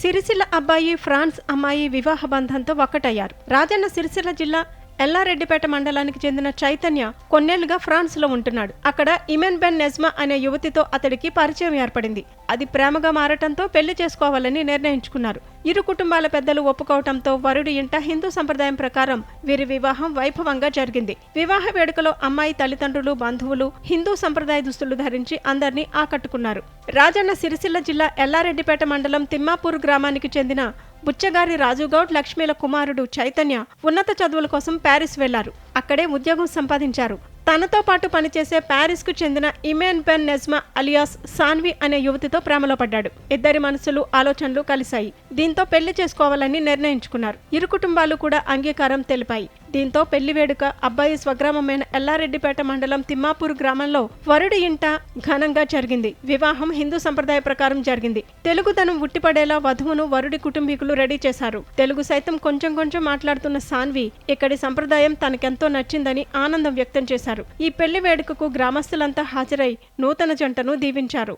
సిరిసిల్ల అబ్బాయి ఫ్రాన్స్ అమ్మాయి వివాహ బంధంతో ఒక్కటయ్యారు. రాజన్న సిరిసిల్ల జిల్లా ఎల్లారెడ్డిపేట మండలానికి చెందిన చైతన్య కొన్నేళ్ళుగా ఫ్రాన్స్లో ఉంటున్నాడు. అక్కడ ఇమెన్ బెన్ నెజ్మా అనే యువతితో అతడికి పరిచయం ఏర్పడింది. అది ప్రేమగా మారటంతో పెళ్ళి చేసుకోవాలని నిర్ణయించుకున్నారు. ఇరు కుటుంబాల పెద్దలు ఒప్పుకోవటంతో వరుడి ఇంట హిందూ సంప్రదాయం ప్రకారం వీరి వివాహం వైభవంగా జరిగింది. వివాహ వేడుకలో అమ్మాయి తల్లిదండ్రులు బంధువులు హిందూ సంప్రదాయ దుస్తులు ధరించి అందరినీ ఆకట్టుకున్నారు. రాజన్న సిరిసిల్ల జిల్లా ఎల్లారెడ్డిపేట మండలం తిమ్మాపూర్ గ్రామానికి చెందిన బుచ్చగారి రాజుగౌడ్ లక్ష్మీల కుమారుడు చైతన్య ఉన్నత చదువుల కోసం ప్యారిస్ వెళ్ళారు. అక్కడే ఉద్యోగం సంపాదించారు. తనతో పాటు పనిచేసే ప్యారిస్కు చెందిన Imen Ben Nejma alias Saanvi అనే యువతితో ప్రేమలో పడ్డాడు. ఇద్దరి మనసులు ఆలోచనలు కలిశాయి. దీంతో పెళ్ళి చేసుకోవాలని నిర్ణయించుకున్నారు. ఇరు కుటుంబాలు కూడా అంగీకారం తెలిపాయి. దీంతో పెళ్ళి వేడుక అబ్బాయి స్వగ్రామమైన ఎల్లారెడ్డిపేట మండలం తిమ్మాపూర్ గ్రామంలో వరుడి ఇంట ఘనంగా జరిగింది. వివాహం హిందూ సంప్రదాయ ప్రకారం జరిగింది. తెలుగుదనం ఉట్టిపడేలా వధువును వరుడి కుటుంబీకులు రెడీ చేశారు. తెలుగు సైతం కొంచెం కొంచెం మాట్లాడుతున్న సాన్వి ఇక్కడి సంప్రదాయం తనకెంతో నచ్చిందని ఆనందం వ్యక్తం చేశారు. ఈ పెళ్ళి వేడుకకు గ్రామస్తులంతా హాజరై నూతన జంటను దీవించారు.